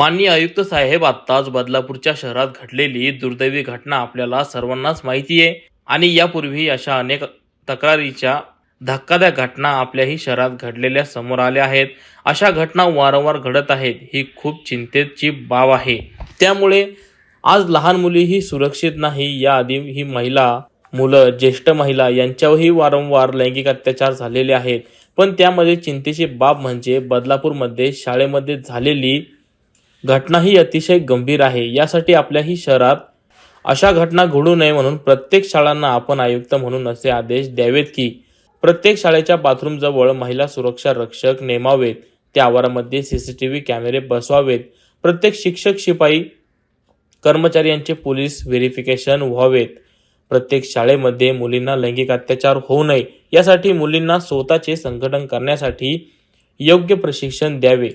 माननीय आयुक्त साहेब आत्ताच बदलापूरच्या शहरात घडलेली दुर्दैवी घटना आपल्याला सर्वांनाच माहिती आहे. आणि यापूर्वी अशा अनेक तक्रारीच्या धक्कादायक घटना आपल्याही शहरात घडलेल्या समोर आल्या आहेत. अशा घटना वारंवार घडत आहेत ही खूप चिंतेची बाब आहे. त्यामुळे आज लहान मुलीही सुरक्षित नाही. याआधी ही महिला मुलं ज्येष्ठ महिला यांच्यावरही वारंवार लैंगिक अत्याचार झालेले आहेत. पण त्यामध्ये चिंतेची बाब म्हणजे बदलापूरमध्ये शाळेमध्ये झालेली घटना ही अतिशय गंभीर आहे. यासाठी आपल्याही शहरात अशा घटना घडू नये म्हणून प्रत्येक शाळांना आपण आयुक्त म्हणून असे आदेश द्यावेत की प्रत्येक शाळेच्या बाथरूमजवळ महिला सुरक्षा रक्षक नेमावेत. त्या आवारामध्ये सी सी टी व्ही कॅमेरे बसवावेत. प्रत्येक शिक्षक शिपाई कर्मचारी यांचे पोलीस व्हेरिफिकेशन व्हावेत. प्रत्येक शाळेमध्ये मुलींना लैंगिक अत्याचार होऊ नये. यासाठी मुलींना स्वतःचे संघटन करण्यासाठी योग्य प्रशिक्षण द्यावे.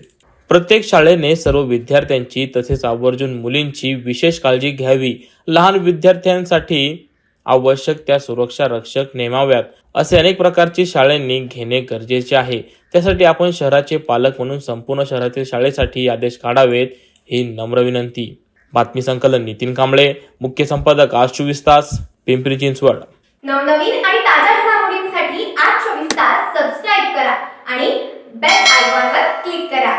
प्रत्येक शाळेने सर्व विद्यार्थ्यांची तसेच आवर्जून मुलींची विशेष काळजी घ्यावी. लहान विद्यार्थ्यांसाठी आवश्यक त्या सुरक्षा रक्षक नेमाव्यात असे अनेक प्रकारची शाळांनी घेणे गरजेचे आहे. त्यासाठी आपण शहराचे पालक म्हणून संपूर्ण शहरातील शाळेसाठी आदेश काढावेत ही नम्र विनंती. बातमी संकलन नितीन कांबळे मुख्य संपादक आज चोवीस तास पिंपरी चिंचवड. नवनवीन आणि ताज्या घडामोडींसाठी आज चोवीस तास सबस्क्राईब करा आणि बेल आयकॉनवर क्लिक करा.